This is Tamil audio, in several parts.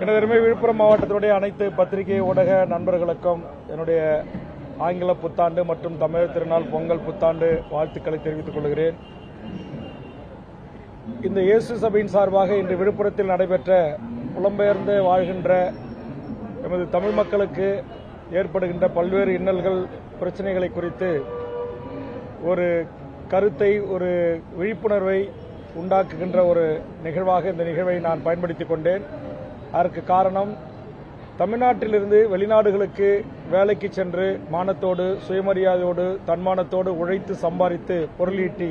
எனதருமை விழுப்புரம் மாவட்டத்தினுடைய அனைத்து பத்திரிகை ஊடக நண்பர்களுக்கும் என்னுடைய ஆங்கில புத்தாண்டு மற்றும் தமிழர் திருநாள் பொங்கல் புத்தாண்டு வாழ்த்துக்களை தெரிவித்துக் கொள்கிறேன். இந்த இயேசு சபையின் சார்பாக இன்று விழுப்புரத்தில் நடைபெற்ற புலம்பெயர்ந்து வாழ்கின்ற எமது தமிழ் மக்களுக்கு ஏற்படுகின்ற பல்வேறு இன்னல்கள் பிரச்சனைகளை குறித்து ஒரு கருத்தை ஒரு விழிப்புணர்வை உண்டாக்குகின்ற ஒரு நிகழ்வாக இந்த நிகழ்வை நான் பயன்படுத்திக் கொண்டேன். அதற்கு காரணம் தமிழ்நாட்டிலிருந்து வெளிநாடுகளுக்கு வேலைக்கு சென்று மானத்தோடு சுயமரியாதையோடு தன்மானத்தோடு உழைத்து சம்பாதித்து பொருளீட்டி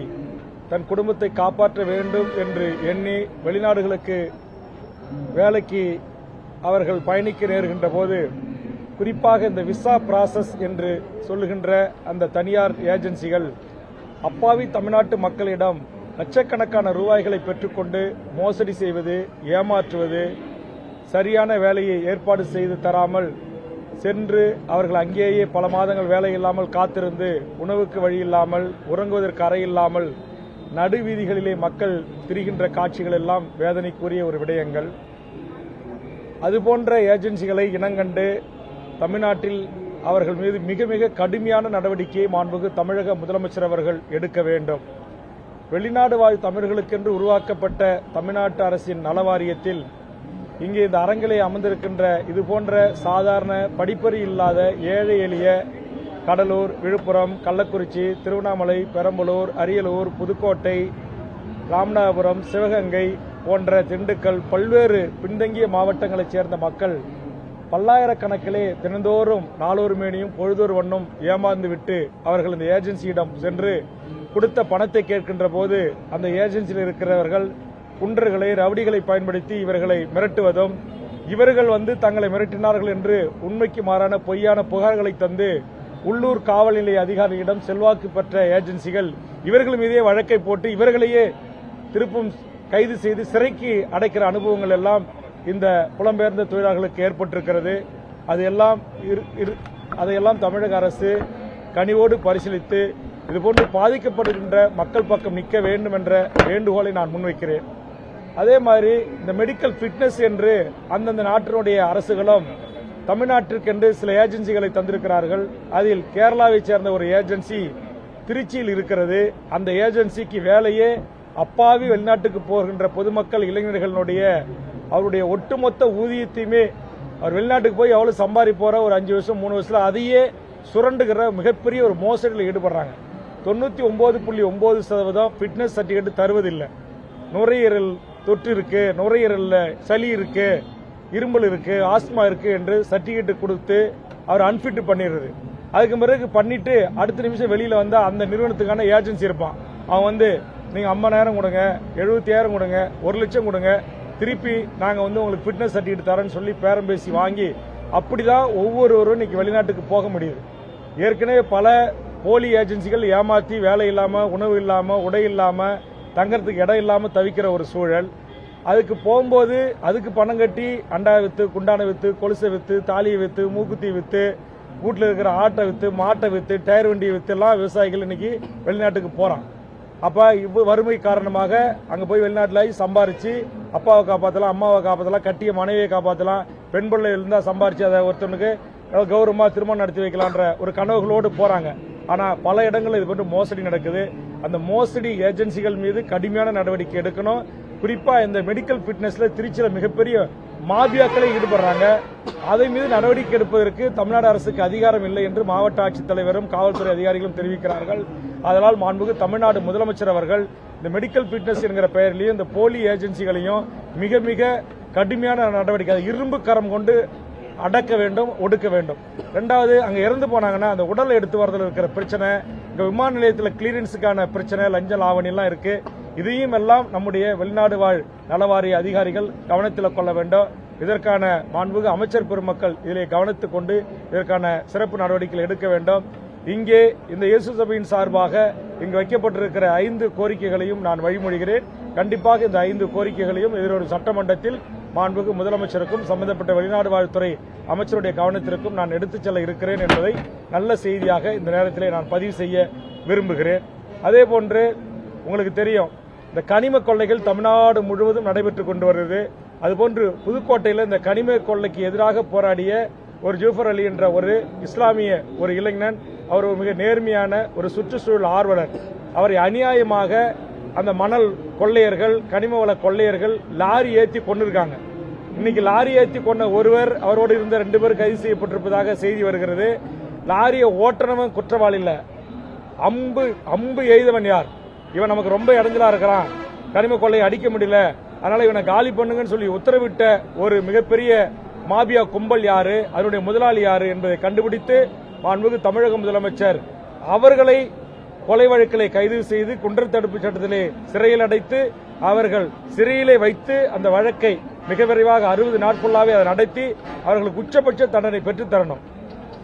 தன் குடும்பத்தை காப்பாற்ற வேண்டும் என்று எண்ணி வெளிநாடுகளுக்கு வேலைக்கு அவர்கள் பயணிக்க நேருகின்ற போது குறிப்பாக இந்த விசா ப்ராசஸ் என்று சொல்லுகின்ற அந்த தனியார் ஏஜென்சிகள் அப்பாவி தமிழ்நாட்டு மக்களிடம் லட்சக்கணக்கான ரூபாய்களை பெற்றுக்கொண்டு மோசடி செய்வது ஏமாற்றுவது சரியான வேலையை ஏற்பாடு செய்து தராமல் சென்று அவர்கள் அங்கேயே பல மாதங்கள் வேலை இல்லாமல் காத்திருந்து உணவுக்கு வழி இல்லாமல் உறங்குவதற்கு அறை இல்லாமல் நடுவீதிகளிலே மக்கள் திரிகின்ற காட்சிகள் எல்லாம் வேதனைக்குரிய ஒரு விடயங்கள். அதுபோன்ற ஏஜென்சிகளை இனங்கண்டு தமிழ்நாட்டில் அவர்கள் மீது மிக மிக கடுமையான நடவடிக்கையை மாண்புகு தமிழக முதலமைச்சர் அவர்கள் எடுக்க வேண்டும். வெளிநாடு வாழ் தமிழர்களுக்கென்று உருவாக்கப்பட்ட தமிழ்நாட்டு அரசின் நலவாரியத்தில் இங்கே இந்த அரங்கிலே அமர்ந்திருக்கின்ற இது போன்ற சாதாரண படிப்பறி இல்லாத ஏழை எளிய கடலூர் விழுப்புரம் கள்ளக்குறிச்சி திருவண்ணாமலை பெரம்பலூர் அரியலூர் புதுக்கோட்டை ராமநாதபுரம் சிவகங்கை போன்ற திண்டுக்கல் பல்வேறு பின்தங்கிய மாவட்டங்களைச் சேர்ந்த மக்கள் பல்லாயிரக்கணக்கிலே தினந்தோறும் நாளொரு மேனியும் பொழுதொரு வண்ணம் ஏமாந்து விட்டு அவர்கள் இந்த ஏஜென்சியிடம் சென்று கொடுத்த பணத்தை கேட்கின்ற போது அந்த ஏஜென்சியில் இருக்கிறவர்கள் குன்றர்களை ரவுடிகளை பயன்படுத்தி இவர்களை மிரட்டுவதும் இவர்கள் வந்து தங்களை மிரட்டினார்கள் என்று உண்மைக்கு மாறான பொய்யான புகார்களை தந்து உள்ளூர் காவல் நிலைய செல்வாக்கு பெற்ற ஏஜென்சிகள் இவர்கள் மீதே வழக்கை போட்டு இவர்களையே திருப்பும் கைது செய்து சிறைக்கு அடைக்கிற அனுபவங்கள் எல்லாம் இந்த புலம்பெயர்ந்த தொழிலாளர்களுக்கு ஏற்பட்டிருக்கிறது. அது எல்லாம் இரு- இரு- அதையெல்லாம் தமிழக அரசு கனிவோடு பரிசீலித்து இதுபோன்று பாதிக்கப்படுகின்ற மக்கள் பக்கம் நிற்க வேண்டும் என்ற வேண்டுகோளை நான் முன்வைக்கிறேன். அதே மாதிரி இந்த மெடிக்கல் ஃபிட்னஸ் என்று அந்தந்த நாட்டினுடைய அரசுகளும் தமிழ்நாட்டிற்கென்று சில ஏஜென்சிகளை தந்திருக்கிறார்கள். அதில் கேரளாவைச் சேர்ந்த ஒரு ஏஜென்சி திருச்சியில் இருக்கிறது. அந்த ஏஜென்சிக்கு வேலையே அப்பாவி வெளிநாட்டுக்கு போகின்ற பொதுமக்கள் இளைஞர்களுடைய அவருடைய ஒட்டுமொத்த ஊதியத்தையுமே அவர் வெளிநாட்டுக்கு போய் எவ்வளவு சம்பாதிப்போற ஒரு அஞ்சு வருஷம் மூணு வருஷம் அதையே சுரண்டுகிற மிகப்பெரிய ஒரு மோசடியில் ஈடுபடுறாங்க. தொண்ணூத்தி ஒன்பது புள்ளி ஒன்பது சதவீதம் ஃபிட்னஸ் சர்டிபிகேட் தருவதில்லை. நுரையீரல் தொற்று இருக்கு நுரையீரலில் சளி இருக்கு இருமல் இருக்கு ஆஸ்மா இருக்கு என்று சர்டிபிகேட் கொடுத்து அவர் அன்ஃபிட் பண்ணிடுறது. அதுக்கு பிறகு பண்ணிட்டு அடுத்த நிமிஷம் வெளியில வந்தா அந்த நிறுவனத்துக்கான ஏஜென்சி இருப்பான். அவன் வந்து நீங்க ஐம்பதாயிரம் கொடுங்க எழுபத்தாயிரம் கொடுங்க ஒரு லட்சம் கொடுங்க திருப்பி நாங்க வந்து உங்களுக்கு ஃபிட்னஸ் சர்டிபிகேட் தரேன்னு சொல்லி பேரம் பேசி வாங்கி அப்படிதான் ஒவ்வொருவரும் இன்னைக்கு வெளிநாட்டுக்கு போக முடியுது. ஏற்கனவே பல போலி ஏஜென்சிகள் ஏமாத்தி வேலை இல்லாம உணவு இல்லாம உடை இல்லாமல் தங்கறதுக்கு இடம் இல்லாமல் தவிக்கிற ஒரு சூழல். அதுக்கு போகும்போது அதுக்கு பணம் கட்டி அண்டா விற்று குண்டான விற்று கொலுசை விற்று தாலியை விற்று மூக்குத்தி விற்று வீட்டில் இருக்கிற ஆட்டை விற்று மாட்டை விற்று டயர் வண்டியை விற்றுலாம் எல்லாம் விவசாயிகள் இன்னைக்கு வெளிநாட்டுக்கு போகிறான் அப்போ இவ்வ வறுமை காரணமாக அங்கே போய் வெளிநாட்டில் சம்பாரித்து அப்பாவை காப்பாற்றலாம் அம்மாவை காப்பாற்றலாம் கட்டிய மனைவியை காப்பாற்றலாம் பெண் பிள்ளை இருந்தால் சம்பாரித்து அதை ஒருத்தனுக்கு கௌரவமாக திருமணம் நடத்தி வைக்கலான்ற ஒரு கனவுகளோடு போகிறாங்க ஆனால் பல இடங்களில் இது போட்டு மோசடி நடக்குது. அந்த மோசடி ஏஜென்சிகள் மீது கடுமையான நடவடிக்கை எடுக்கணும். குறிப்பாக இந்த மெடிக்கல் ஃபிட்னஸில் திருச்சியில் மிகப்பெரிய மாபியாக்களை ஈடுபடுறாங்க. அதை மீது நடவடிக்கை எடுப்பதற்கு தமிழ்நாடு அரசுக்கு அதிகாரம் இல்லை என்று மாவட்ட ஆட்சித்தலைவரும் காவல்துறை அதிகாரிகளும் தெரிவிக்கிறார்கள். அதனால் மாண்புகு தமிழ்நாடு முதலமைச்சர் அவர்கள் இந்த மெடிக்கல் ஃபிட்னஸ் என்கிற பெயரிலையும் இந்த போலி ஏஜென்சிகளையும் மிக மிக கடுமையான நடவடிக்கை இரும்பு கரம் கொண்டு அடக்க வேண்டும் ஒடுக்க வேண்டும். ரெண்டாவது அங்க இறந்து போனாங்கன்னா அந்த உடலை எடுத்து வரதுல இருக்கிற பிரச்சனை இங்க விமான நிலையத்தில் கிளியரன்ஸுக்கான பிரச்சனை லஞ்ச லாவணி எல்லாம் இருக்கு. இதையும் எல்லாம் நம்முடைய வெளிநாடு வாழ் நலவாரிய அதிகாரிகள் கவனத்தில் கொள்ள வேண்டும். இதற்கான மாண்புக அமைச்சர் பெருமக்கள் இதிலே கவனித்துக் கொண்டு இதற்கான சிறப்பு நடவடிக்கைகள் எடுக்க வேண்டும். இங்கே இந்த இயேசு சபையின் சார்பாக இங்கு வைக்கப்பட்டிருக்கிற ஐந்து கோரிக்கைகளையும் நான் வழிமொழிகிறேன். கண்டிப்பாக இந்த ஐந்து கோரிக்கைகளையும் எதிரொரு சட்டமன்றத்தில் மாண்புக்கு முதலமைச்சருக்கும் சம்பந்தப்பட்ட வெளிநாடு வாழ்த்துறை அமைச்சருடைய கவனத்திற்கும் நான் எடுத்துச் செல்ல இருக்கிறேன் என்பதை நல்ல செய்தியாக இந்த நேரத்திலே நான் பதிவு செய்ய விரும்புகிறேன். அதே போன்று உங்களுக்கு தெரியும் இந்த கனிம கொள்ளைகள் தமிழ்நாடு முழுவதும் நடைபெற்றுக் கொண்டு வருகிறது. அதுபோன்று புதுக்கோட்டையில் இந்த கனிம கொள்ளைக்கு எதிராக போராடிய ஒரு ஜூஃபர் அலி என்ற ஒரு இஸ்லாமிய ஒரு இளைஞன் அவர் மிக நேர்மையான ஒரு சுற்றுச்சூழல் ஆர்வலர். அவரை அநியாயமாக அந்த மணல் கொள்ளையர்கள் கனிம வள கொள்ளையர்கள் லாரி ஏற்றி கொண்டிருக்காங்க இன்னைக்கு லாரி ஏற்றி கொண்ட ஒருவர் அவரோடு இருந்த ரெண்டு பேர் கைது செய்யப்பட்டிருப்பதாக செய்தி வருகிறது. லாரியை ஓட்டுறவன் குற்றவாளி இல்லை. அம்பு அம்பு எய்தவன் யார்? இவன் நமக்கு ரொம்ப இடைஞ்சலா இருக்கிறான். கனிம கொள்ளையை அடிக்க முடியல. அதனால இவனை காலி பண்ணுங்கன்னு சொல்லி உத்தரவிட்ட ஒரு மிகப்பெரிய மாபியா கும்பல் யாரு? அதனுடைய முதலாளி யாரு என்பதை கண்டுபிடித்து மாண்புமிகு தமிழக முதலமைச்சர் அவர்களை கொலை வழக்கிலே கைது செய்து குண்டர் தடுப்பு சட்டத்திலே சிறையில் அடைத்து அவர்கள் சிறையிலே வைத்து அந்த வழக்கை மிக விரைவாக அறுபது நாட்குள்ளாவே அதை நடத்தி அவர்களுக்கு உச்சபட்ச தண்டனை பெற்றுத்தரணும்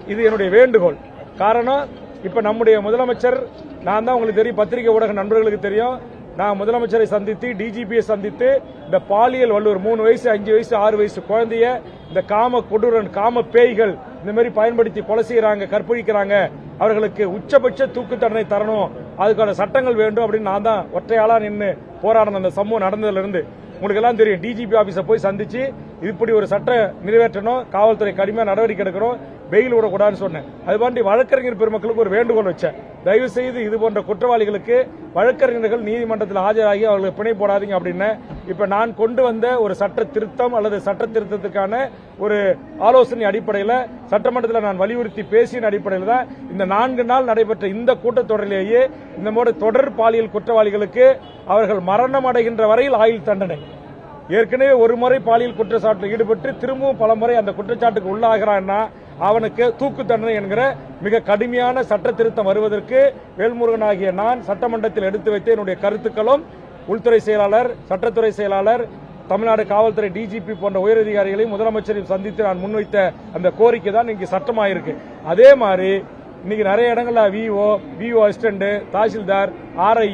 இது என்னுடைய வேண்டுகோள். காரணம் இப்ப நம்முடைய முதலமைச்சர் நான் தான் உங்களுக்கு தெரியும் பத்திரிகை ஊடக நண்பர்களுக்கு தெரியும் நான் முதலமைச்சரை சந்தித்து டிஜிபியை சந்தித்து இந்த பாலியல் வள்ளுவர் மூணு வயசு அஞ்சு வயசு ஆறு வயசு குழந்தைய இந்த காம கொடூரன் காம பேய்கள் இந்த மாதிரி பயன்படுத்தி கொலை செய்யறாங்க கற்பழிக்கிறாங்க அவர்களுக்கு உச்சபட்ச தூக்கு தண்டனை தரணும் அதுக்கான சட்டங்கள் வேண்டும் அப்படின்னு நான் தான் ஒற்றையாளா நின்று போராடின அந்த சம்பவம் நடந்ததுல இருந்து. உங்களுக்கு எல்லாம் தெரியும் டிஜிபி ஆபீஸை போய் சந்திச்சு இப்படி ஒரு சட்டம் நிறைவேற்றணும் காவல்துறை கடுமையாக நடவடிக்கை எடுக்கணும் பெயில் விடக்கூடாதுன்னு சொன்னேன். அது பாண்டி வழக்கறிஞர் பெருமக்களுக்கு ஒரு வேண்டுகோள் வச்சேன். தயவு செய்து இது போன்ற குற்றவாளிகளுக்கு வழக்கறிஞர்கள் நீதிமன்றத்தில் ஆஜராகி அவர்களுக்கு பிணை போடாதீங்க அப்படின்னு இப்ப நான் கொண்டு வந்த ஒரு சட்ட திருத்தம் அல்லது சட்ட திருத்தத்துக்கான ஒரு ஆலோசனை அடிப்படையில் சட்டமன்றத்தில் நான் வலியுறுத்தி பேசிய அடிப்படையில் தான் இந்த நான்கு நாள் நடைபெற்ற இந்த கூட்டத்தொடரிலேயே இந்த மாதிரி தொடர் பாலியல் குற்றவாளிகளுக்கு அவர்கள் மரணம் அடைகின்ற வரையில் ஆயுள் தண்டனை. ஏற்கனவே ஒரு முறை பாலியல் குற்றச்சாட்டில் ஈடுபட்டு திரும்பவும் பல முறை அந்த குற்றச்சாட்டுக்கு உள்ளாகிறான்னா அவனுக்கு தூக்கு தண்டனை என்கிற மிக கடுமையான சட்ட திருத்தம் வருவதற்கு வேல்முருகன் ஆகிய நான் சட்டமன்றத்தில் எடுத்து வைத்த என்னுடைய கருத்துக்களும் உள்துறை செயலாளர் சட்டத்துறை செயலாளர் தமிழ்நாடு காவல்துறை டிஜிபி போன்ற உயரதிகாரிகளையும் முதலமைச்சரையும் சந்தித்து நான் முன்வைத்த அந்த கோரிக்கை தான் இங்கே சட்டமாயிருக்கு. அதே மாதிரி இன்னைக்கு நிறைய இடங்களில் VO VO assistant tahsildar RI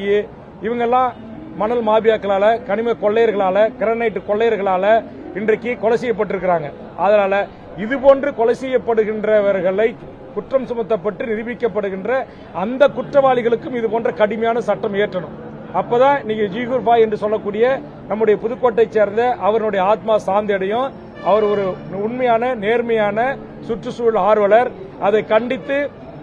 இவங்கெல்லாம் மணல் மாபியாக்களால் கனிம கொள்ளையர்களால் கிரனைட் கொள்ளையர்களால் இன்றைக்கு கொலை செய்யப்பட்டிருக்கிறாங்க. அதனால் இது போன்று கொலை செய்யப்படுகின்றவர்களை குற்றம் சுமத்தப்பட்டு நிரூபிக்கப்படுகின்ற அந்த குற்றவாளிகளுக்கும் இது போன்ற கடுமையான சட்டம் இயற்றணும். அப்பதான் நீங்க ஜீகூர் பாய் என்று சொல்லக்கூடிய நம்முடைய புதுக்கோட்டை சேர்ந்த அவருடைய ஆத்மா சாந்தி அடையும். அவர் ஒரு உண்மையான நேர்மையான சுற்றுச்சூழல் ஆர்வலர். அதை கண்டித்து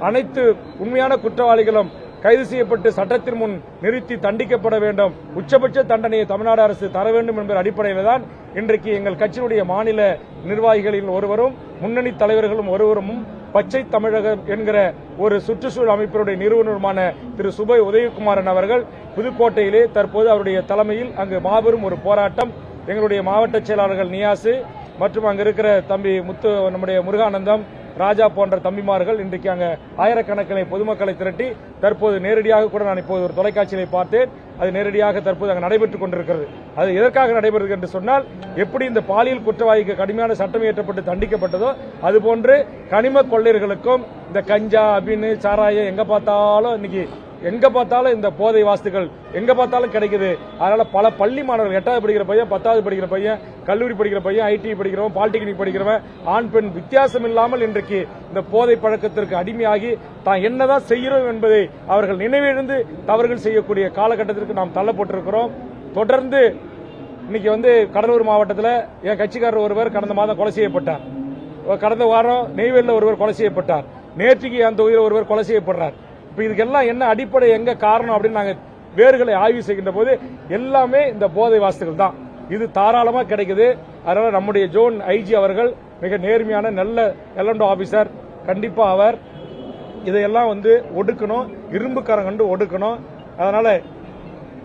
அனைத்து உண்மையான குற்றவாளிகளும் கைது செய்யப்பட்டு சட்டத்தின் முன் நிறுத்தி தண்டிக்கப்பட வேண்டும். உச்சபட்ச தண்டனையை தமிழ்நாடு அரசு தர வேண்டும் என்ற அடிப்படையில் தான் இன்றைக்கு எங்கள் கட்சியினுடைய மாநில நிர்வாகிகளில் ஒருவரும் முன்னணி தலைவர்களும் ஒருவரும் பச்சை தமிழகம் என்கிற ஒரு சுற்றுச்சூழல் அமைப்பினுடைய நிறுவனருமான திரு சுபை உதயகுமாரன் அவர்கள் புதுக்கோட்டையிலே தற்போது அவருடைய தலைமையில் அங்கு மாபெரும் ஒரு போராட்டம். எங்களுடைய மாவட்ட செயலாளர்கள் நியாசு மற்றும் அங்கு இருக்கிற தம்பி முத்து நம்முடைய முருகானந்தம் ராஜா போன்ற தம்பிமார்கள் இன்றைக்கு அங்கே ஆயிரக்கணக்கில் பொதுமக்களை திரட்டி தற்போது நேரடியாக கூட நான் இப்போது ஒரு தொலைக்காட்சியை பார்த்தேன். அது நேரடியாக தற்போது அங்கே நடைபெற்றுக் கொண்டிருக்கிறது. அது எதற்காக நடைபெறுகிறது என்று சொன்னால் எப்படி இந்த பாலியல் குற்றவாளிக்கு கடுமையான சட்டம் இயற்றப்பட்டு தண்டிக்கப்பட்டதோ அதுபோன்று கனிம கொள்ளையர்களுக்கும் இந்த கஞ்சா அபின் சாராயம் எங்க பார்த்தாலும் இன்னைக்கு எங்க பார்த்தாலும் இந்த போதை வாஸ்துகள் எங்க பார்த்தாலும் கிடைக்குது. அதனால பல பள்ளி மாணவர்கள் எட்டாவது படிக்கிற பையன் பத்தாவது படிக்கிற பையன் கல்லூரி படிக்கிற பையன் ஐடி படிக்கிறவன் பாலிடெக்னிக் படிக்கிறவன் ஆண் பெண் வித்தியாசம் இல்லாமல் இன்றைக்கு இந்த போதை பழக்கத்திற்கு அடிமையாகி தான் என்னதான் செய்கிறோம் என்பதை அவர்கள் நினைவிழந்து தவறுகள் செய்யக்கூடிய காலகட்டத்திற்கு நாம் தள்ளப்பட்டிருக்கிறோம். தொடர்ந்து இன்னைக்கு வந்து கடலூர் மாவட்டத்தில் என் கட்சிக்காரர் ஒருவர் கடந்த மாதம் கொலை செய்யப்பட்டார். கடந்த வாரம் நெய்வேலியில் ஒருவர் கொலை செய்யப்பட்டார். நேற்றுக்கு அந்த தொகுதியில் ஒருவர் கொலை செய்யப்படுறார். இப்போ இதுக்கெல்லாம் என்ன அடிப்படை எங்க காரணம் அப்படின்னு நாங்கள் வேர்களை ஆய்வு செய்கின்ற போது எல்லாமே இந்த போதை வாஸ்துகள் தான். இது தாராளமாக கிடைக்குது. அதனால் நம்முடைய ஜோன் ஐஜி அவர்கள் மிக நேர்மையான நல்ல எல்என்டோ ஆஃபீஸர் கண்டிப்பாக அவர் இதையெல்லாம் வந்து ஒடுக்கணும் இரும்புக்காரன் கண்டு ஒடுக்கணும். அதனால்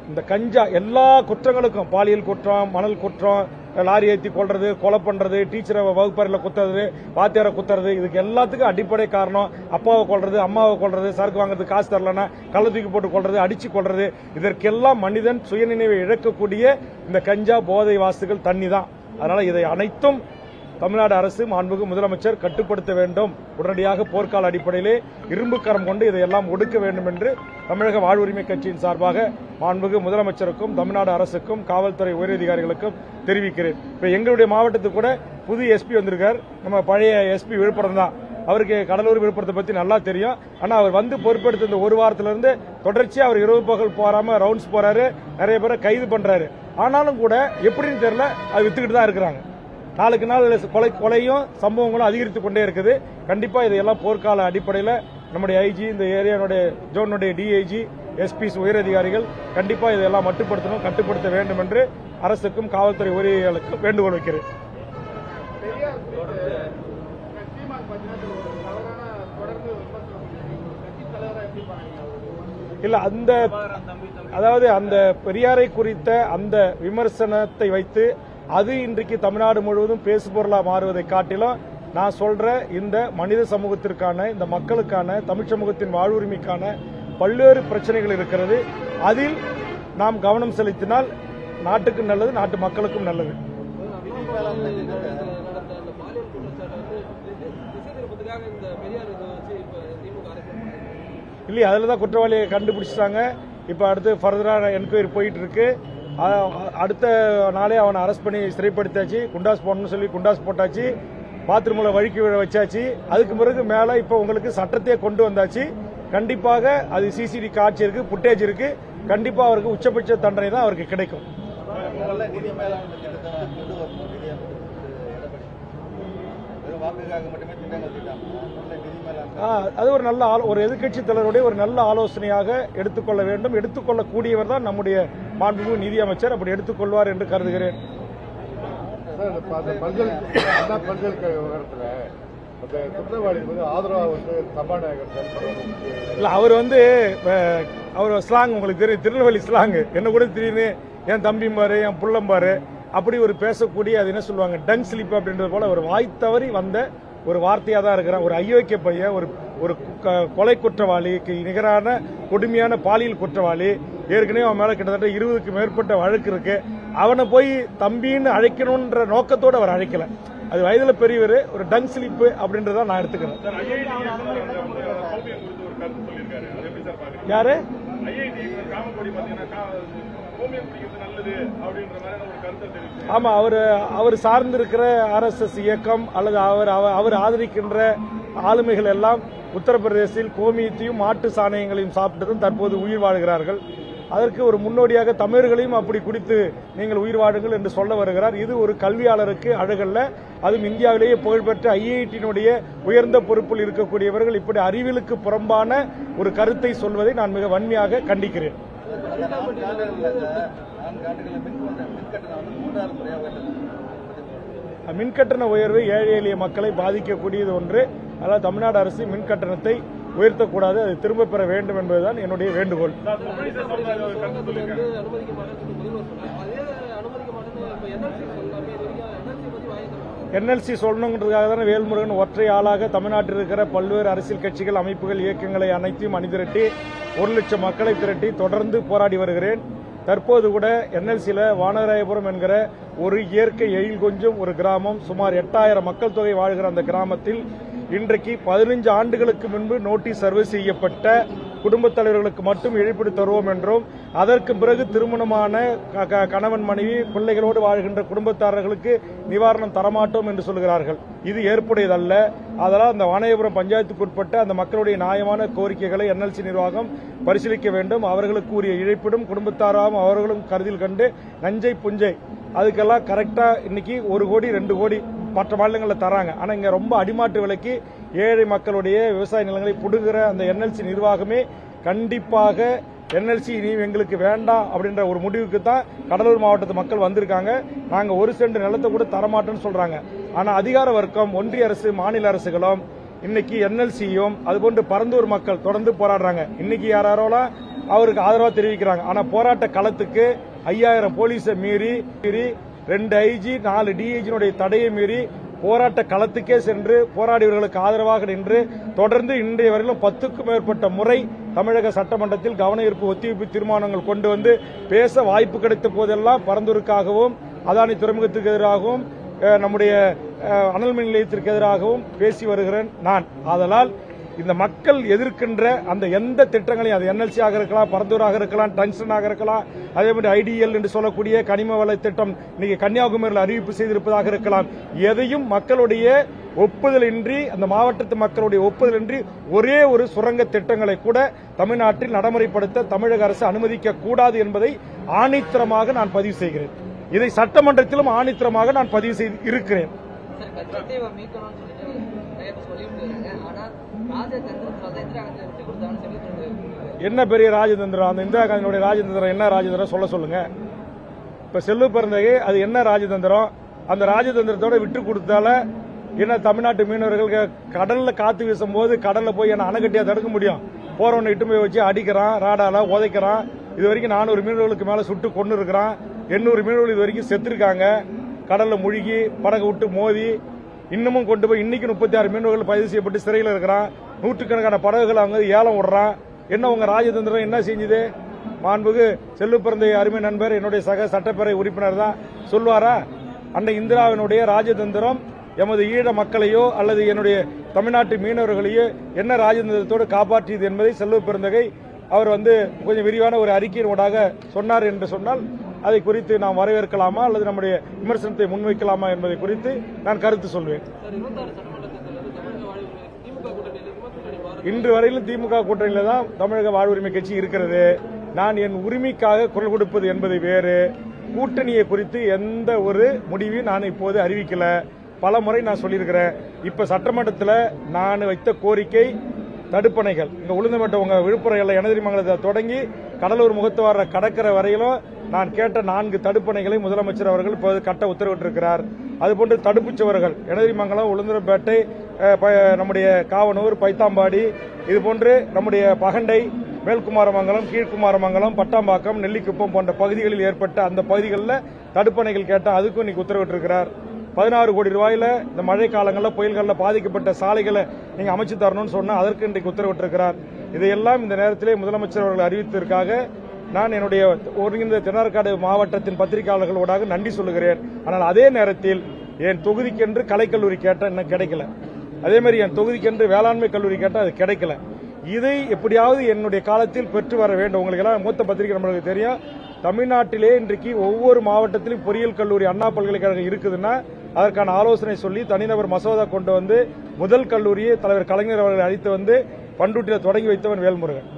இந்த கஞ்சா எல்லா குற்றங்களுக்கும் பாலியல் குற்றம் மணல் குற்றம் லாரி ஏற்றி கொள்றது கொலை பண்றது டீச்சரை வகுப்பறையில் குத்துறது வாத்தியாரை குத்துறது இதுக்கு எல்லாத்துக்கும் அடிப்படை காரணம். அப்பாவை கொள்றது அம்மாவை கொள்றது சரக்கு வாங்குறதுக்கு காசு தரலன்னா கள்ள தூக்கி போட்டு கொள்றது அடிச்சு கொள்றது இதற்கெல்லாம் மனிதன் சுயநினைவை இழக்கக்கூடிய இந்த கஞ்சா போதை வாசுகள் தண்ணி தான் அதனால இதை அனைத்தும் தமிழ்நாடு அரசு மாண்புக்கு முதலமைச்சர் கட்டுப்படுத்த வேண்டும். உடனடியாக போர்க்கால அடிப்படையிலே இரும்பு கரம் கொண்டு இதையெல்லாம் ஒடுக்க வேண்டும் என்று தமிழக வாழ்வுரிமை கட்சியின் சார்பாக மாண்புக்கு முதலமைச்சருக்கும் தமிழ்நாடு அரசுக்கும் காவல்துறை உயரதிகாரிகளுக்கும் தெரிவிக்கிறேன். இப்போ எங்களுடைய மாவட்டத்துக்கு கூட புது எஸ்பி வந்திருக்கார். நம்ம பழைய எஸ்பி விழுப்புரம் தான். அவருக்கு கடலூர் விழுப்புரத்தை பற்றி நல்லா தெரியும். ஆனால் அவர் வந்து பொறுப்பெடுத்த இந்த ஒரு வாரத்திலிருந்து தொடர்ச்சியாக அவர் இரவு பகல் போகாமல் ரவுண்ட்ஸ் போகிறாரு நிறைய பேரை கைது பண்ணுறாரு ஆனாலும் கூட எப்படின்னு தெரியல அது வித்துக்கிட்டு தான் இருக்கிறாங்க. நாளுக்கு நாள் கொலை கொலையும் சம்பவங்களும் அதிகரித்து கொண்டே இருக்குது. கண்டிப்பா இதையெல்லாம் போர்க்கால அடிப்படையில் நம்முடைய ஐஜி இந்த ஏரியானுடைய ஜோனுடைய டிஐஜி எஸ்பிஸ் உயரதிகாரிகள் கண்டிப்பா இதையெல்லாம் மட்டுப்படுத்தணும் கட்டுப்படுத்த வேண்டும் என்று அரசுக்கும் காவல்துறை உரியர்களுக்கும் வேண்டுகோள் வைக்கிறேன். இல்ல அந்த அதாவது அந்த பெரியாரை குறித்த அந்த விமர்சனத்தை வைத்து அது இன்றைக்கு தமிழ்நாடு முழுவதும் பேசுபொருளா மாறுவதை காட்டிலும் நான் சொல்ற இந்த மனித சமூகத்திற்கான இந்த மக்களுக்கான தமிழ் சமூகத்தின் வாழ்வுரிமைக்கான பல்வேறு பிரச்சனைகள் இருக்கிறது. அதில் நாம் கவனம் செலுத்தினால் நாட்டுக்கும் நல்லது நாட்டு மக்களுக்கும் நல்லது. இல்லையா? அதில் தான் குற்றவாளியை கண்டுபிடிச்சிட்டாங்க. இப்போ அடுத்து ஃபர்தரான என்கொயரி போயிட்டு இருக்கு. அடுத்த நாளே அவனை அரெஸ்ட் பண்ணி சிறைப்படுத்தாச்சு குண்டாஸ் போடணும்னு சொல்லி குண்டாஸ் போட்டாச்சு. பாத்ரூமில் வழுக்கி விழ வச்சாச்சு. அதுக்கு பிறகு மேலே இப்போ உங்களுக்கு சட்டத்தையே கொண்டு வந்தாச்சு. கண்டிப்பாக அது சிசிடி காட்சி இருக்கு புட்டேஜ் இருக்கு. கண்டிப்பா அவருக்கு உச்சபட்ச தண்டனை தான் அவருக்கு கிடைக்கும். வாக்குக்காக மட்டுமே திட்டங்கள் அது ஒரு நல்ல ஒரு எதிர்க்கட்சி தலைவருடைய ஒரு நல்ல ஆலோசனையாக எடுத்துக்கொள்ள வேண்டும். எடுத்துக்கொள்ளக்கூடியவர் தான் நம்முடைய மாண்புமிகு நிதியமைச்சர். அப்படி எடுத்துக்கொள்வார் என்று கருதுகிறேன். இல்ல அவர் வந்து அவர் ஸ்லாங் உங்களுக்கு தெரியும். திருநெல்வேலி ஸ்லாங் என்ன கூட திடீர்னு என் தம்பிம்பாரு என் புள்ளம்பாரு அப்படி ஒரு பேசக்கூடிய அது என்ன சொல்லுவாங்க டங் ஸ்லிப் அப்படின்றது போல ஒரு வாய் தவறி வந்த ஒரு வார்த்தையா தான் இருக்கிறான். ஒரு ஐயோக்கிய பையன் ஒரு ஒரு கொலை குற்றவாளிக்கு நிகரான கொடுமையான பாலியல் குற்றவாளி. ஏற்கனவே அவன் மேல கிட்டத்தட்ட இருபதுக்கு மேற்பட்ட வழக்கு இருக்கு. அவனை போய் தம்பின்னு அழைக்கணும்ன்ற நோக்கத்தோட அவர் அழைக்கல. அது வயதுல பெரியவர் ஒரு டங் ஸ்லிப் அப்படின்றத நான் எடுத்துக்கிறேன். யாரு? ஆமா அவர் அவர் சார்ந்திருக்கிற ஆர்எஸ்எஸ் இயக்கம் அல்லது அவர் அவர் ஆதரிக்கின்ற ஆளுமைகள் எல்லாம் உத்தரப்பிரதேசத்தில் கோமியத்தையும் மாட்டு சாணயங்களையும் சாப்பிட்டதும் தற்போது உயிர் வாழ்கிறார்கள். அதற்கு ஒரு முன்னோடியாக தமிழர்களையும் அப்படி குடித்து நீங்கள் உயிர் வாழுங்கள் என்று சொல்ல வருகிறார். இது ஒரு கல்வியாளருக்கு அழகல்ல. அதுவும் இந்தியாவிலேயே புகழ்பெற்ற ஐஐடியினுடைய உயர்ந்த பொறுப்பில் இருக்கக்கூடியவர்கள் இப்படி அறிவியலுக்கு புறம்பான ஒரு கருத்தை சொல்வதை நான் மிக வன்மையாக கண்டிக்கிறேன். மின் மின்கட்டண உயர்வு ஏழை எளிய மக்களை பாதிக்கக்கூடியது ஒன்று. அதனால் தமிழ்நாடு அரசு மின் கட்டணத்தை உயர்த்தக்கூடாது அதை திரும்பப் பெற வேண்டும் என்பதுதான் என்னுடைய வேண்டுகோள். அனுமதிக்க மாட்டேன்னு சொல்லி முதல்வர் சொன்னார் அதே அனுமதிக்க மாட்டேன்னு இப்ப என்எல்சி சொல்லாமே இது வரைக்கும் என்எல்சி பத்தி வாங்கிக்கிறோம் என்எல்சி சொல்லணுங்கிறதுக்காக தானே வேல்முருகன் ஒற்றை ஆளாக தமிழ்நாட்டில் இருக்கிற பல்வேறு அரசியல் கட்சிகள் அமைப்புகள் இயக்கங்களை அனைத்தையும் அணிதிரட்டி ஒரு லட்சம் மக்களை திரட்டி தொடர்ந்து போராடி வருகிறேன். தற்போது கூட என்எல்சியில் வானராயபுரம் என்கிற ஒரு இயற்கை எயில் கொஞ்சம் ஒரு கிராமம் சுமார் எட்டாயிரம் மக்கள் தொகை வாழ்கிற அந்த கிராமத்தில் இன்றைக்கு பதினைஞ்சு ஆண்டுகளுக்கு முன்பு நோட்டீஸ் சர்வே செய்யப்பட்ட குடும்பத் தலைவர்களுக்கு மட்டும் இழப்பீடு தருவோம் என்றும் அதற்கு பிறகு திருமணமான க- க- கணவன் மனைவி பிள்ளைகளோடு வாழ்கின்ற குடும்பத்தாரர்களுக்கு நிவாரணம் தரமாட்டோம் என்று சொல்கிறார்கள். இது ஏற்புடையதல்ல. அதனால் அந்த வானயபுரம் பஞ்சாயத்துக்கு உட்பட்ட அந்த மக்களுடைய நியாயமான கோரிக்கைகளை என்எல்சி நிர்வாகம் பரிசீலிக்க வேண்டும். அவர்களுக்கு உரிய இழைப்பிடும் குடும்பத்தாராகவும் அவர்களும் கருதில் கண்டு நஞ்சை புஞ்சை. அதுக்கெல்லாம் கரெக்டாக இன்னைக்கு ஒரு கோடி ரெண்டு கோடி மற்ற மாநிலங்களில் தராங்க. ஆனால் இங்கே ரொம்ப அடிமாட்டு விலைக்கு ஏழை மக்களுடைய விவசாய நிலங்களை புடுகிற அந்த என்எல்சி நிர்வாகமே கண்டிப்பாக என்எல்சி இனி எங்களுக்கு வேண்டாம் அப்படின்ற ஒரு முடிவுக்கு தான் கடலூர் மாவட்டத்து மக்கள் வந்திருக்காங்க. நாங்கள் ஒரு சென்ட் நிலத்தை கூட தரமாட்டோம்னு சொல்றாங்க. ஆனால் அதிகார வர்க்கம் ஒன்றிய அரசு மாநில அரசுகளும் இன்னைக்கு என்எல்சியும் அதுபோன்று பரந்தூர் மக்கள் தொடர்ந்து போராடுறாங்க. இன்னைக்கு யாரோலாம் அவருக்கு ஆதரவாக தெரிவிக்கிறாங்க. ஆனால் போராட்ட களத்துக்கு ஐயாயிரம் போலீஸை மீறி மீறி ரெண்டு ஐஜி நாலு டிஐஜினுடைய தடையை மீறி போராட்ட களத்துக்கே சென்று போராடியவர்களுக்கு ஆதரவாக நின்று தொடர்ந்து இன்றைய வரையிலும் பத்துக்கும் மேற்பட்ட முறை தமிழக சட்டமன்றத்தில் கவன ஈர்ப்பு ஒத்திவைப்பு தீர்மானங்கள் கொண்டு வந்து பேச வாய்ப்பு கிடைத்த போதெல்லாம் பரந்தூருக்காகவும் அதானி துறைமுகத்துக்கு எதிராகவும் நம்முடைய அனல் மின் நிலையத்திற்கு எதிராகவும் பேசி வருகிறேன் நான். ஆதலால் இந்த மக்கள் எதிர்க்கின்ற அந்த எந்த திட்டங்களையும் அது என்எல்சி-ஆக இருக்கலாம் பரந்தூராக இருக்கலாம் டங்ஸ்டனாக இருக்கலாம் அதே மாதிரி ஐடிஎல் என்று சொல்லக்கூடிய கனிம வள திட்டம் இன்னைக்கு கன்னியாகுமரியில் அறிவிப்பு செய்திருப்பதாக இருக்கலாம். எதையும் மக்களுடைய ஒப்புதல் இன்றி அந்த மாவட்டத்து மக்களுடைய ஒப்புதல் இன்றி ஒரே ஒரு சுரங்க திட்டங்களை கூட தமிழ்நாட்டில் நடைமுறைப்படுத்த தமிழக அரசு அனுமதிக்க கூடாது என்பதை ஆணித்தரமாக நான் பதிவு செய்கிறேன். இதை சட்டமன்றத்திலும் ஆணித்தரமாக நான் பதிவு செய்து இருக்கிறேன் சார் கச்சத்தீவை மீட்கணும்னு சொல்லிட்டு நிறைய பேர் சொல்லிட்டு இருக்காங்க ஆனா ராஜதந்திரத்துல தான் இந்திரா காந்தி விட்டு கொடுத்தாங்கன்னு சொல்லி சொல்லிட்டு என்ன பெரிய ராஜதந்திரம்? அந்த இந்திரா காந்தியினுடைய ராஜதந்திரம் என்ன ராஜதந்திரம்? சொல்ல சொல்லுங்க. இப்ப செல்லு பிறந்தகை அது என்ன ராஜதந்திரம்? அந்த ராஜதந்திரத்தோட விட்டு கொடுத்தால என்ன தமிழ்நாட்டு மீனவர்கள் க- கடல்ல காத்து வீசும் போது கடல்ல போய் என்ன அணைக்கட்டியா தடுக்க முடியும்? போறவனை இட்டு போய் வச்சு அடிக்கிறான் ராடால உதைக்கிறான். இது வரைக்கும் நானூறு மீனவர்களுக்கு மேல சுட்டு கொண்டு இருக்கிறான் எண்ணூறு மீனவர்கள் இது வரைக்கும் செத்துருக்காங்க. கடல்ல முழுகி படகு விட்டு மோதி இன்னமும் கொண்டு போய் இன்னைக்கு முப்பத்தி ஆறு மீனவர்கள் பதிவு செய்யப்பட்டு சிறையில் இருக்கிறான். நூற்றுக்கணக்கான படகுகள் அவங்க ஏலம் விடுறான் என்ன உங்க ராஜதந்திரம்? என்ன செஞ்சது? மாண்புகு செல்லு பிறந்தை அருமை நண்பர் என்னுடைய சக சட்டப்பேரவை உறுப்பினர் தான். சொல்வாரா? அன்னை இந்திராவினுடைய ராஜதந்திரம் எமது ஈழ மக்களையோ அல்லது என்னுடைய தமிழ்நாட்டு மீனவர்களையோ என்ன ராஜதந்திரத்தோடு காப்பாற்றியது என்பதை செல்வ பெருந்தகை அவர் வந்து கொஞ்சம் விரிவான ஒரு அறிக்கையின் ஊடாக சொன்னார் என்று சொன்னால் அதை குறித்து நாம் வரவேற்கலாமா அல்லது நம்முடைய விமர்சனத்தை முன்வைக்கலாமா என்பதை குறித்து நான் கருத்து சொல்வேன். இன்று வரையிலும் திமுக கூட்டணியில தான் தமிழக வாழ்வுரிமை கட்சி இருக்கிறது. நான் என் உரிமைக்காக குரல் கொடுப்பது என்பது வேறு. கூட்டணியை குறித்து எந்த ஒரு முடிவையும் நான் இப்போது அறிவிக்கல. பல முறை நான் சொல்லியிருக்கிறேன். இப்ப சட்டமன்றத்தில் நான் வைத்த கோரிக்கை தடுப்பணைகள். இங்க உளுந்தமட்ட உங்க விழுப்புரம் எல்லாம் எனதிரிமங்கலத்தை தொடங்கி கடலூர் முகத்துவார கடற்கரை வரையிலும் நான் கேட்ட நான்கு தடுப்பணைகளை முதலமைச்சர் அவர்கள் இப்போது கட்ட உத்தரவிட்டிருக்கிறார். அதுபோன்று தடுப்புச் சுவர்கள் எனதிரிமங்கலம் உளுந்தரப்பேட்டை ப- நம்முடைய காவனூர் பைத்தாம்பாடி இதுபோன்று நம்முடைய பகண்டை மேல்குமாரமங்கலம் கீழ்குமாரமங்கலம் பட்டாம்பாக்கம் நெல்லிக்குப்பம் போன்ற பகுதிகளில் ஏற்பட்ட அந்த பகுதிகளில் தடுப்பணைகள் கேட்டால் அதுக்கும் இன்னைக்கு உத்தரவிட்டிருக்கிறார். பதினாறு கோடி ரூபாயில இந்த மழை காலங்களில் புயல்களில் பாதிக்கப்பட்ட சாலைகளை நீங்கள் அமைச்சு தரணும்னு சொன்னால் அதற்கு இன்றைக்கு உத்தரவிட்டிருக்கிறார். இதையெல்லாம் இந்த நேரத்திலே முதலமைச்சர் அவர்கள் அறிவித்ததற்காக நான் என்னுடைய ஒருங்கிணைந்த தென்னார்காடு மாவட்டத்தின் பத்திரிகையாளர்களோடாக நன்றி சொல்லுகிறேன். ஆனால் அதே நேரத்தில் என் தொகுதிக்கென்று கலைக்கல்லூரி கேட்டால் இன்னும் கிடைக்கல. அதே மாதிரி என் தொகுதிக்கென்று வேளாண்மை கல்லூரி கேட்டால் அது கிடைக்கல. இதை எப்படியாவது என்னுடைய காலத்தில் பெற்று வர வேண்டும். உங்களுக்கு எல்லாம் மூத்த பத்திரிகை நம்மளுக்கு தெரியும். தமிழ்நாட்டிலே இன்றைக்கு ஒவ்வொரு மாவட்டத்திலும் பொறியியல் கல்லூரி அண்ணா பல்கலைக்கழகம் இருக்குதுன்னா அதற்கான ஆலோசனை சொல்லி தனிநபர் மசோதா கொண்டு வந்து முதல் கல்லூரியை தலைவர் கலைஞர் அவர்கள் அழைத்து வந்து பண்ருட்டியில் தொடங்கி வைத்தவன் வேல்முருகன்.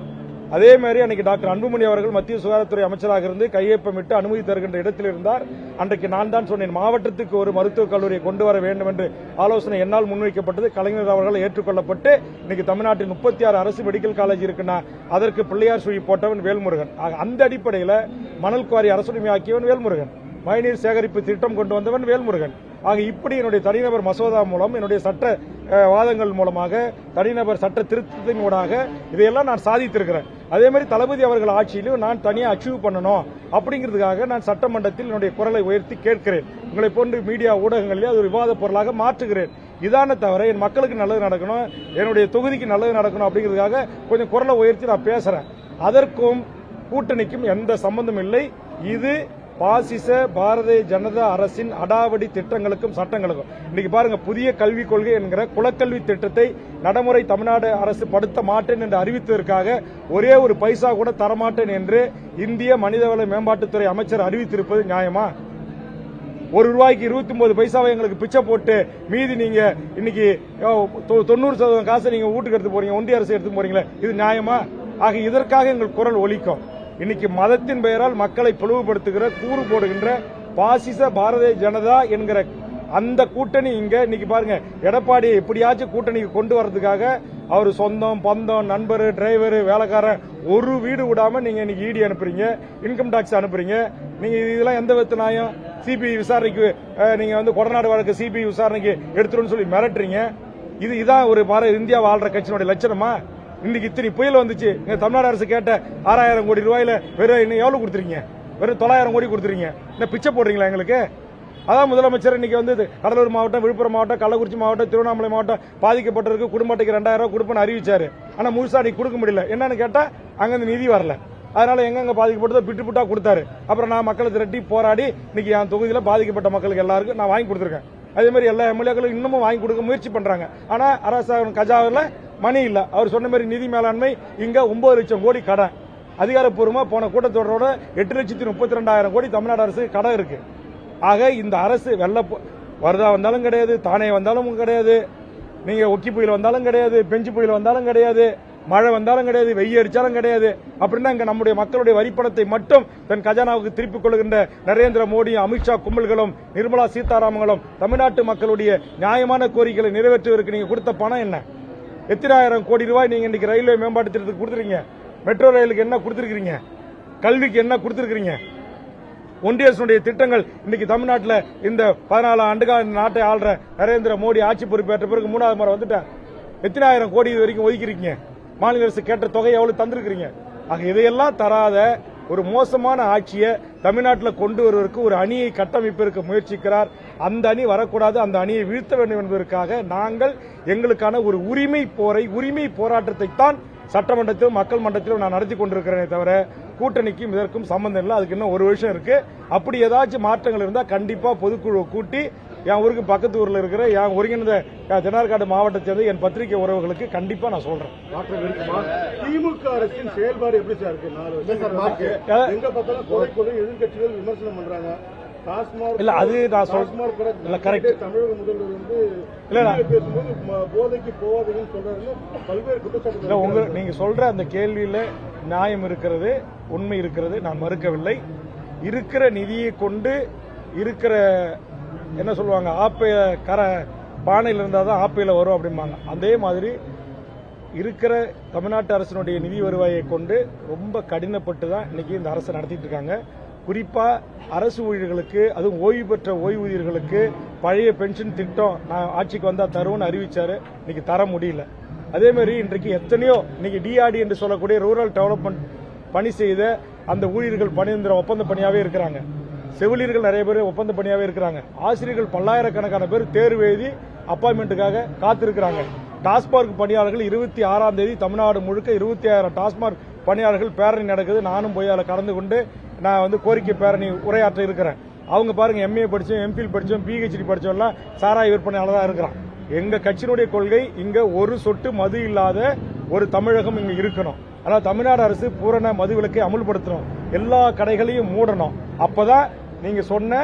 அதே மாதிரி அன்னைக்கு டாக்டர் அன்புமணி அவர்கள் மத்திய சுகாதாரத்துறை அமைச்சராக இருந்து கையொப்பமிட்டு அனுமதி தருகின்ற இடத்தில் இருந்தார். அன்றைக்கு நான் தான் சொன்னேன் மாவட்டத்துக்கு ஒரு மருத்துவக் கல்லூரியை கொண்டு வர வேண்டும் என்று ஆலோசனை என்னால் முன்வைக்கப்பட்டது. கலைஞர் அவர்கள் ஏற்றுக்கொள்ளப்பட்டு இன்னைக்கு தமிழ்நாட்டில் முப்பத்தி ஆறு அரசு மெடிக்கல் காலேஜ் இருக்குன்னா அதற்கு பிள்ளையார் சுழி போட்டவன் வேல்முருகன். அந்த அடிப்படையில் மணல் குவாரி அரசுரிமையாக்கியவன் வேல்முருகன். மழைநீர் சேகரிப்பு திட்டம் கொண்டு வந்தவன் வேல்முருகன். ஆக இப்படி என்னுடைய தனிநபர் மசோதா மூலம் என்னுடைய சட்ட வாதங்கள் மூலமாக தனிநபர் சட்ட திருத்தத்தின் ஊடாக இதையெல்லாம் நான் சாதித்திருக்கிறேன். அதே மாதிரி தளபதி அவர்கள் ஆட்சியிலும் நான் தனியாக அச்சீவ் பண்ணணும். அப்படிங்கிறதுக்காக நான் சட்டமன்றத்தில் என்னுடைய குரலை உயர்த்தி கேட்கிறேன். உங்களை போன்று மீடியா ஊடகங்களிலே அது ஒரு விவாத பொருளாக மாற்றுகிறேன். இதான தவிர என் மக்களுக்கு நல்லது நடக்கணும் என்னுடைய தொகுதிக்கு நல்லது நடக்கணும் அப்படிங்கிறதுக்காக கொஞ்சம் குரலை உயர்த்தி நான் பேசுறேன். அதற்கும் கூட்டணிக்கும் எந்த சம்பந்தம் இல்லை. இது பாசிச பாரதிய ஜனதா அரசின் அடாவடி திட்டங்களுக்கும் சட்டங்களுக்கும். இன்னைக்கு பாருங்க புதிய கல்விக் கொள்கை என்கிற குலக்கல்வி திட்டத்தை நடைமுறை தமிழ்நாடு அரசு படுத்த மாட்டேன் என்று அறிவித்ததற்காக ஒரே ஒரு பைசா கூட தரமாட்டேன் என்று இந்திய மனிதவள மேம்பாட்டுத்துறை அமைச்சர் அறிவித்திருப்பது நியாயமா? ஒரு ரூபாய்க்கு இருபத்தி ஒன்பது பைசாவை எங்களுக்கு பிச்சை போட்டு மீதி நீங்க இன்னைக்கு தொ- தொண்ணூறு சதவீதம் காசை நீங்க வீட்டுக்கு எடுத்து போறீங்க ஒன்றிய அரசு எடுத்து போறீங்களே இது நியாயமா? ஆக இதற்காக எங்கள் குரல் ஒலிக்கும். இன்னைக்கு மதத்தின் பெயரால் மக்களை பிளவுபடுத்துகிற கூறு போடுகின்ற பாசிச பாரதிய ஜனதா என்கிற அந்த கூட்டணி இங்க இன்னைக்கு பாருங்க. எடப்பாடி எப்படியாச்சும் கூட்டணிக்கு கொண்டு வர்றதுக்காக அவர் சொந்தம் பந்தம் நண்பர் டிரைவர் வேலைக்காரன் ஒரு வீடு விடாம நீங்க இன்னைக்கு இடி அனுப்புறீங்க இன்கம் டாக்ஸ் அனுப்புறீங்க. நீங்க இதெல்லாம் எந்த விதத்து நியாயம்? சிபிஐ விசாரணைக்கு நீங்க வந்து கொடநாடு வழக்கு சிபிஐ விசாரணைக்கு எடுத்துருன்னு சொல்லி மிரட்டுறீங்க. இது இதான் ஒரு பார இந்தியா வாழ்ற கட்சியினுடைய லட்சணமா? இன்னைக்கு இத்தனை புயல் வந்துச்சு. இங்க தமிழ்நாடு அரசு கேட்ட ஆறாயிரம் கோடி ரூபாயில வெறும் இன்னும் எவ்வளவு கொடுத்துருக்கீங்க? வெறும் தொள்ளாயிரம் கோடி கொடுத்துருங்க இந்த பிச்சை போடுறீங்களா எங்களுக்கு? அதான் முதலமைச்சர் இன்னைக்கு வந்து கடலூர் மாவட்டம் விழுப்புரம் மாவட்டம் கள்ளக்குறிச்சி மாவட்டம் திருவண்ணாமலை மாவட்டம் பாதிக்கப்பட்டிருக்கு. குடும்பத்துக்கு ரெண்டாயிரம் ரூபாய் கொடுப்பேன்னு அறிவிச்சாரு. ஆனா முழுசா நீ கொடுக்க முடியல. என்னன்னு கேட்டா அங்க இருந்து நிதி வரல. அதனால எங்கெங்க பாதிக்கப்பட்டதோ பிட்டு பிட்டா கொடுத்தாரு. அப்புறம் நான் மக்களை திரட்டி போராடி இன்னைக்கு என் தொகுதியில பாதிக்கப்பட்ட மக்களுக்கு எல்லாருக்கும் நான் வாங்கி கொடுத்துருக்கேன். அதே மாதிரி எல்லா எம்எல்ஏக்களும் இன்னமும் வாங்கி கொடுக்க முயற்சி பண்றாங்க. ஆனா அரசாங்கம் கஜாவில் மணி இல்லை. அவர் சொன்ன மாதிரி நிதி மேலாண்மை இங்க ஒன்பது லட்சம் கோடி கடன் அதிகாரப்பூர்வமா போன கூட்டத்தொடரோட எட்டு லட்சத்தி முப்பத்தி ரெண்டாயிரம் கோடி தமிழ்நாடு அரசு கடன் இருக்கு. ஆக இந்த அரசு வெள்ள வரதா வந்தாலும் கிடையாது தானே வந்தாலும் கிடையாது நீங்க ஒக்கி புயல் வந்தாலும் கிடையாது பெஞ்சு புயல் வந்தாலும் கிடையாது மழை வந்தாலும் கிடையாது வெய்ய அடிச்சாலும் கிடையாது. அப்படின்னா இங்க நம்முடைய மக்களுடைய வரிப்பணத்தை மட்டும் தன் கஜானாவுக்கு திருப்பிக் கொள்கின்ற நரேந்திர மோடி அமித்ஷா கும்பல்களும் நிர்மலா சீதாராமங்களும் தமிழ்நாட்டு மக்களுடைய நியாயமான கோரிக்கைகளை நிறைவேற்றுவதற்கு நீங்க கொடுத்த பணம் என்ன? எத்தனாயிரம் கோடி ரூபாய் நீங்க இன்னைக்கு ரயில்வே மேம்பாட்டு திட்டத்துக்கு கொடுத்துருக்கீங்க. மெட்ரோ ரயிலுக்கு என்ன கொடுத்துருக்கிறீங்க கல்விக்கு என்ன கொடுத்துருக்கீங்க? ஒன்றிய அரசுடைய திட்டங்கள் இன்னைக்கு தமிழ்நாட்டில் இந்த பதினாலு ஆண்டுகால இந்த நாட்டை ஆள்ற நரேந்திர மோடி ஆட்சி பொறுப்பேற்ற பிறகு மூணாவது முறை வந்துட்டார் எத்தனாயிரம் கோடி இது வரைக்கும் ஒதுக்கிருக்கீங்க மாநில அரசு கேட்ட தொகை எவ்வளவு தந்திருக்கிறீங்க? ஆக இதையெல்லாம் தராத ஒரு மோசமான ஆட்சியை தமிழ்நாட்டில் கொண்டு வருவதற்கு ஒரு அணியை கட்டமைப்பிற்கு முயற்சிக்கிறார் அந்த அணி வரக்கூடாது அந்த அணியை வீழ்த்த வேண்டும் என்பதற்காக நாங்கள் எங்களுக்கான ஒரு உரிமை போரை உரிமை போராட்டத்தை தான் சட்டமன்றத்திலும் மக்கள் மன்றத்திலும் நான் நடத்தி கொண்டிருக்கிறேனே தவிர கூட்டணிக்கும் இதற்கும் சம்பந்தம் இல்லை. அதுக்கு இன்னும் ஒரு வருஷம் இருக்கு. அப்படி ஏதாச்சும் மாற்றங்கள் இருந்தால் கண்டிப்பா பொதுக்குழு கூட்டி என் ஊருக்கு பக்கத்து ஊர்ல இருக்கிற என் ஒருங்கிணைந்த தென்னார்காடு மாவட்டத்தை சேர்ந்த என் பத்திரிகை உறவுகளுக்கு கண்டிப்பா நான் சொல்றேன். திமுக அரசின் செயல்பாடு எப்படி சார் இருக்கு? நாலு வருஷம் எங்க பார்த்தாலும் எதிர்க்கட்சிகள் விமர்சனம் பண்றாங்க. இல்ல, அது நான் சொல்- டாஸ்மாக் கூட இல்ல, correct. தமிழக முதல்வர் வந்து இல்ல, பேசும்போது போதைக்கு போவாதீங்கன்னு சொல்றாருன்னு பல்வேறு இல்ல குற்றச்சாட்டுகள் உங்க. நீங்க சொல்ற அந்த கேள்வியில நியாயம் இருக்கிறது உண்மை இருக்கிறது நான் மறுக்கவில்லை இருக்கிற நிதியை கொண்டு இருக்கிற என்ன சொல்லுவாங்க ஆப்பைய கரை பானையில் இருந்தால் தான் ஆப்பையில் வரும் அப்படிம்பாங்க அதே மாதிரி இருக்கிற தமிழ்நாட்டு அரசினுடைய நிதி வருவாயை கொண்டு ரொம்ப கடினப்பட்டு தான் இன்னைக்கு இந்த அரசு நடத்திட்டு இருக்காங்க குறிப்பாக அரசு ஊழியர்களுக்கு அதுவும் ஓய்வு பெற்ற ஓய்வூதியர்களுக்கு பழைய பென்ஷன் திட்டம் நான் ஆட்சிக்கு வந்தால் தரும்னு அறிவித்தார் இன்னைக்கு தர முடியல. அதேமாதிரி இன்றைக்கு எத்தனையோ இன்னைக்கு டிஆர்டி என்று சொல்லக்கூடிய ரூரல் டெவலப்மெண்ட் பணி செய்த அந்த ஊழியர்கள் பணிந்திர ஒப்பந்த பணியாகவே இருக்கிறாங்க. செவிலியர்கள் நிறைய பேர் ஒப்பந்த பணியாகவே இருக்கிறாங்க. ஆசிரியர்கள் பல்லாயிரக்கணக்கான பேர் தேர்வு எழுதி அப்பாயின்மெண்ட்டுக்காக காத்திருக்கிறாங்க. டாஸ்மார்க் பணியாளர்கள் இருபத்தி ஆறாம் தேதி தமிழ்நாடு முழுக்க இருபத்தி ஆயிரம் டாஸ்மார்க் பணியாளர்கள் பேரணி நடக்குது. நானும் போய் அதில் கலந்து கொண்டு நான் வந்து கோரிக்கை பேரணி உரையாற்ற இருக்கிறேன். அவங்க பாருங்க எம்ஏ படித்தோம் எம்பில் படித்தோம் பிஹெச்டி படித்தோம்லாம் சாராய விற்பனையாளராக இருக்கிறான். எங்கள் கட்சியினுடைய கொள்கை இங்கே ஒரு சொட்டு மது இல்லாத ஒரு தமிழகம் இங்கே இருக்கணும். அதாவது தமிழ்நாடு அரசு பூரண மது விலக்கை அமுல்படுத்தணும். எல்லா கடைகளையும் மூடணும். அப்போதான் நீங்கள் சொன்ன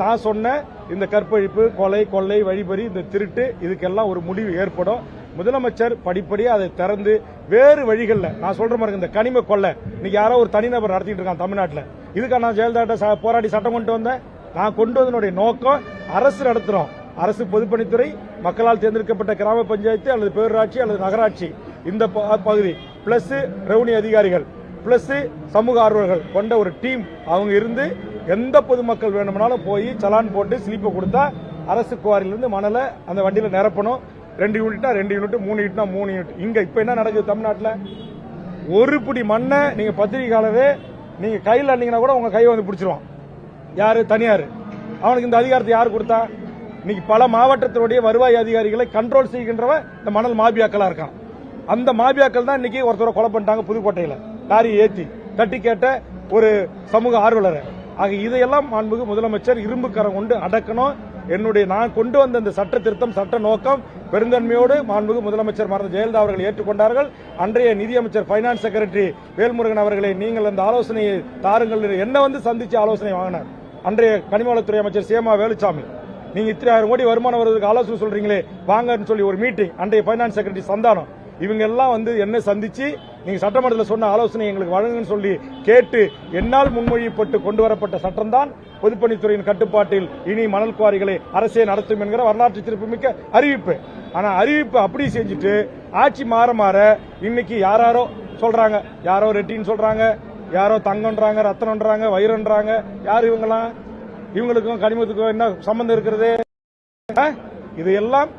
நான் சொன்ன இந்த கற்பழிப்பு கொலை கொள்ளை வழிபறி இந்த திருட்டு இதுக்கெல்லாம் ஒரு முடிவு ஏற்படும். முதலமைச்சர் படிப்படியாக அதை திறந்து வேறு வழிகளில் நான் சொல்ற மாதிரி இந்த கனிம கொள்ளை. இன்னைக்கு யாரோ ஒரு தனிநபர் நடத்திட்டு இருக்கான் தமிழ்நாட்டில். இதுக்காக நான் ஜெயலலிதா போராடி சட்டம் கொண்டு வந்தேன். நான் கொண்டு வந்தனுடைய நோக்கம் அரசு நடத்துறோம். அரசு பொதுப்பணித்துறை மக்களால் தேர்ந்தெடுக்கப்பட்ட கிராம பஞ்சாயத்து அல்லது பேரூராட்சி அல்லது நகராட்சி. இந்த ப- பகுதி. பிளஸ் ரெவன்யூ அதிகாரிகள். பிளஸ் சமூக ஆர்வலர்கள் கொண்ட ஒரு டீம் அவங்க இருந்து எந்த பொதுமக்கள் வேணும்னாலும் போய் சலான் போட்டு ஸ்லீப்பை கொடுத்தா அரசு குவாரிலிருந்து மணலை அந்த வண்டியில நிரப்பணும். ரெண்டு யூனிட்னா ரெண்டு யூனிட் மூணு யூனிட்னா மூணு யூனிட். இங்க இப்ப என்ன நடக்குது தமிழ்நாட்டில்? ஒரு பிடி மண்ணை நீங்க பத்திரிகையாளரே நீங்க கையில் அண்ணீங்கன்னா கூட உங்க கை வந்து பிடிச்சிருவான். யாரு? தனியார். அவனுக்கு இந்த அதிகாரத்தை யார் கொடுத்தா? இன்னைக்கு பல மாவட்டத்தினுடைய வருவாய் அதிகாரிகளை கண்ட்ரோல் செய்கின்றவன் இந்த மணல் மாபியாக்களா இருக்கான். அந்த மாபியாக்கள் தான் இன்னைக்கு ஒருத்தரை கொலை பண்ணிட்டாங்க புதுக்கோட்டையில. லாரி ஏத்தி தட்டி கேட்ட ஒரு சமூக ஆர்வலரை. ஆக இதையெல்லாம் மாண்புக்கு முதலமைச்சர் இரும்புக்கரம் கொண்டு அடக்கணும். என்னுடைய நான் கொண்டு வந்த இந்த சட்ட திருத்தம் சட்ட நோக்கம் பெருந்தன்மையோடு மாண்புமிகு முதலமைச்சர் மறந்த ஜெயலலிதா அவர்கள் ஏற்றுக்கொண்டார்கள். அன்றைய நிதியமைச்சர் பைனான்ஸ் செக்ரட்டரி வேல்முருகன் அவர்களை நீங்கள் அந்த ஆலோசனையை தாருங்கள் என்ன வந்து சந்திச்சு ஆலோசனை வாங்கினார். அன்றைய கனிமவளத்துறை அமைச்சர் சேமா வேலுச்சாமி. நீங்க இத்தனை ஆயிரம் கோடி வருமானம் வருவதற்கு ஆலோசனை சொல்றீங்களே வாங்கன்னு சொல்லி ஒரு மீட்டிங் அன்றைய பைனான்ஸ் செக்ரட்டரி சந்தானம். இவங்க எல்லாம் வந்து என்ன சந்திச்சு நீங்க சட்டமன்றத்தில் சொன்ன ஆலோசனை எங்களுக்கு வழங்குன்னு சொல்லி கேட்டு என்னால் முன்மொழியப்பட்டு கொண்டு வரப்பட்ட சட்டம்தான் பொதுப்பணித்துறையின் கட்டுப்பாட்டில் இனி மணல் குவாரிகளை அரசே நடத்தும் என்கிற வரலாற்று சிறப்புமிக்க அறிவிப்பு. ஆனா அறிவிப்பு அப்படி செஞ்சுட்டு ஆட்சி மாற மாற இன்னைக்கு யாராரோ சொல்றாங்க. யாரோ ரெட்டின்னு சொல்றாங்க. யாரோ தங்கன்றாங்க ரத்தனம்ன்றாங்க வயிறுன்றாங்க. யார் இவங்கெல்லாம்? இவங்களுக்கும் கனிமத்துக்கும் என்ன சம்பந்தம் இருக்கிறது? இதையெல்லாம்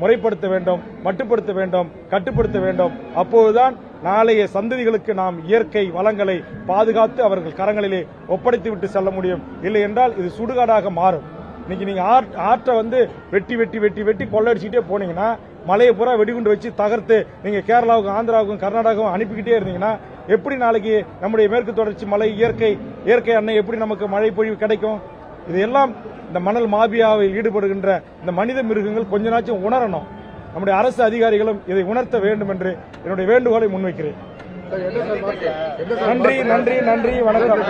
முறைப்படுத்த வேண்டும் மட்டுப்படுத்த வேண்டும் கட்டுப்படுத்த வேண்டும். அப்போதுதான் நாளைய சந்ததிகளுக்கு நாம் இயற்கை வளங்களை பாதுகாத்து அவர்கள் கரங்களிலே ஒப்படைத்து விட்டு செல்ல முடியும். இல்லை என்றால் இது சுடுகாடாக மாறும். இன்னைக்கு நீங்க ஆற்றை வந்து வெட்டி வெட்டி வெட்டி வெட்டி கொள்ளடிச்சுட்டே போனீங்கன்னா மலையை பூரா வெடிகுண்டு வச்சு தகர்த்து நீங்க கேரளாவுக்கும் ஆந்திராவுக்கும் கர்நாடகாவும் அனுப்பிக்கிட்டே இருந்தீங்கன்னா எப்படி நாளைக்கு நம்முடைய மேற்கு தொடர்ச்சி மலை இயற்கை இயற்கை அன்னை எப்படி நமக்கு மழை பொழிவு கிடைக்கும்? இதையெல்லாம் இந்த மணல் மாபியாவில் ஈடுபடுகின்ற இந்த மனித மிருகங்கள் கொஞ்ச நாச்சும் உணரணும். நம்முடைய அரசு அதிகாரிகளும் இதை உணர்த்த வேண்டும் என்று என்னுடைய வேண்டுகோளை முன்வைக்கிறேன். நன்றி நன்றி நன்றி வணக்கம்.